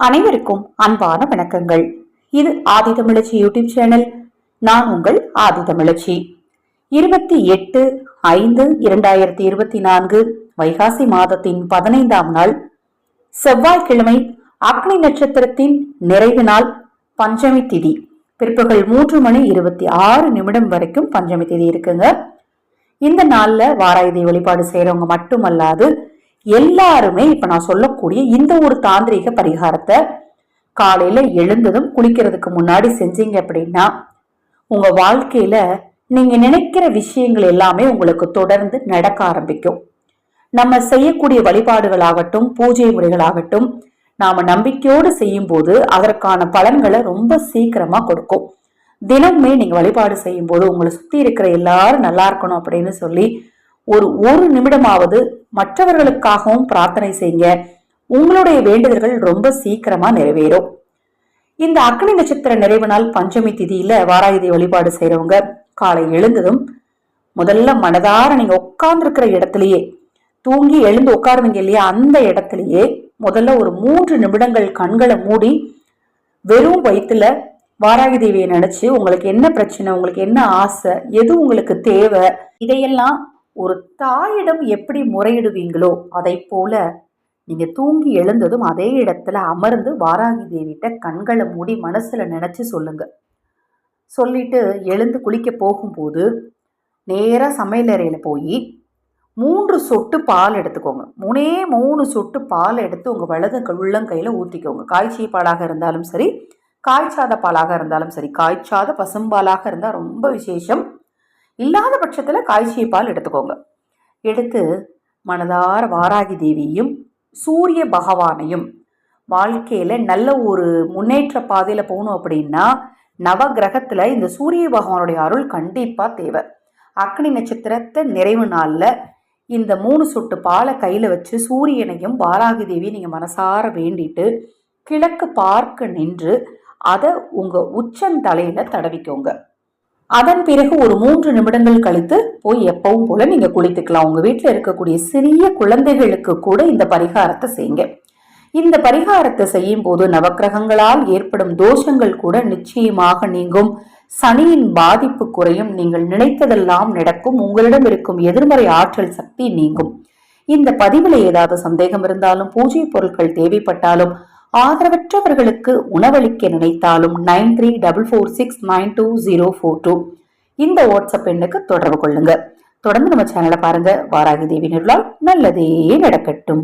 அனைவருக்கும் அன்பான வணக்கங்கள். இது ஆதி தமிழச்சி யூடியூப் சேனல். நான் உங்கள் ஆதி தமிழச்சி. இருபத்தி எட்டு ஐந்து இரண்டாயிரத்தி இருபத்தி நான்கு வைகாசி மாதத்தின் பதினைந்தாம் நாள். செவ்வாய்க்கிழமை அக்னி நட்சத்திரத்தின் நிறைவு நாள் பஞ்சமி திதி. பிற்பகல் மூன்று மணி இருபத்தி ஆறு நிமிடம் வரைக்கும் பஞ்சமி திதி இருக்குங்க. இந்த நாளில் வாராயுதை வழிபாடு செய்கிறவங்க மட்டுமல்லாது எல்லாருமே இப்ப நான் சொல்லக்கூடிய இந்த ஒரு தாந்திரிக பரிகாரத்தை காலையில எழுந்ததும் குளிக்கிறதுக்கு முன்னாடி செஞ்சீங்க அப்படின்னா உங்க வாழ்க்கையில நீங்க நினைக்கிற விஷயங்கள் எல்லாமே உங்களுக்கு தொடர்ந்து நடக்க ஆரம்பிக்கும். நம்ம செய்யக்கூடிய வழிபாடுகளாகட்டும் பூஜை முறைகளாகட்டும் நாம நம்பிக்கையோடு செய்யும் போது அதற்கான பலன்களை ரொம்ப சீக்கிரமா கொடுக்கும். தினமுமே நீங்க வழிபாடு செய்யும் போது உங்களை சுத்தி இருக்கிற எல்லாரும் நல்லா இருக்கணும் அப்படின்னு சொல்லி ஒரு ஒரு நிமிடமாவது மற்றவர்களுக்காகவும் பிரார்த்தனை செய்யுங்க. உங்களுடைய வேண்டுதல்கள் ரொம்ப சீக்கிரமா நிறைவேறும். இந்த அக்னி நட்சத்திர நிறைவு நாள் பஞ்சமி திதியில வாராயுதி வழிபாடு செய்யறவங்க காலை எழுந்ததும் முதல்ல மனதார நீங்க உட்கார்ந்துருக்கிற இடத்துலயே தூங்கி எழுந்து உட்காருவீங்க இல்லையா அந்த இடத்துலயே முதல்ல ஒரு மூன்று நிமிடங்கள் கண்களை மூடி வெறும் வயிற்றுல வாராகி தேவியை நினைச்சு உங்களுக்கு என்ன பிரச்சனை உங்களுக்கு என்ன ஆசை எது உங்களுக்கு தேவை இதையெல்லாம் ஒரு தாயிடம் எப்படி முறையிடுவீங்களோ அதை போல நீங்க தூங்கி எழுந்ததும் அதே இடத்துல அமர்ந்து வாராகி தேவிட்ட கண்களை மூடி மனசுல நினைச்சு சொல்லுங்க. சொல்லிட்டு எழுந்து குளிக்க போகும்போது நேராக சமையலறையில் போய் மூன்று சொட்டு பால் எடுத்துக்கோங்க. மூணே மூணு சொட்டு பால் எடுத்து உங்கள் வலது உள்ளங்கையில் ஊற்றிக்கோங்க காய்ச்சிய பாலாக இருந்தாலும் சரி காய்ச்சாத பாலாக இருந்தாலும் சரி காய்ச்சாத பசும்பாலாக இருந்தால் ரொம்ப விசேஷம். இல்லாத பட்சத்தில் காய்ச்சிய பால் எடுத்துக்கோங்க. எடுத்து மனதார வாராகி தேவியும் சூரிய பகவானையும் வாழ்க்கையில் நல்ல ஒரு முன்னேற்ற பாதையில் போகணும் அப்படின்னா நவ கிரகத்தில் இந்த சூரிய பகவானுடைய அருள் கண்டிப்பாக தேவை. அக்னி நட்சத்திரத்தை நிறைவு நாளில் இந்த மூணு சொட்டு பாலை கையில் வச்சு சூரியனையும் வாராகி தேவியும் நீங்கள் மனசார வேண்டிட்டு கிழக்கு பார்க்க நின்று அதை உங்கள் உச்சந்தலையில் தடவிக்கோங்க. அதன் பிறகு ஒரு மூன்று நிமிடங்கள் கழித்து போய் எப்பவும் போல நீங்க குளித்துக்கலாம். உங்க வீட்டில் இருக்கக்கூடிய சிறிய குழந்தைகளுக்கு கூட இந்த பரிகாரத்தை செய்யுங்க. இந்த பரிகாரத்தை செய்யும் போது நவக்கிரகங்களால் ஏற்படும் தோஷங்கள் கூட நிச்சயமாக நீங்கும். சனியின் பாதிப்பு குறையும். நீங்கள் நினைத்ததெல்லாம் நடக்கும். உங்களிடம் இருக்கும் எதிர்மறை ஆற்றல் சக்தி நீங்கும். இந்த பதிவில் ஏதாவது சந்தேகம் இருந்தாலும் பூஜை பொருட்கள் தேவைப்பட்டாலும் ஆதரவற்றவர்களுக்கு உணவளிக்க நினைத்தாலும் nine three double four six nine two zero four two. இந்த வாட்ஸ்அப் எண்ணுக்கு தொடர்பு கொள்ளுங்க. தொடர்ந்து நம்ம சேனலை பாருங்க. வாராகி தேவி நிருளால் நல்லதே நடக்கட்டும்.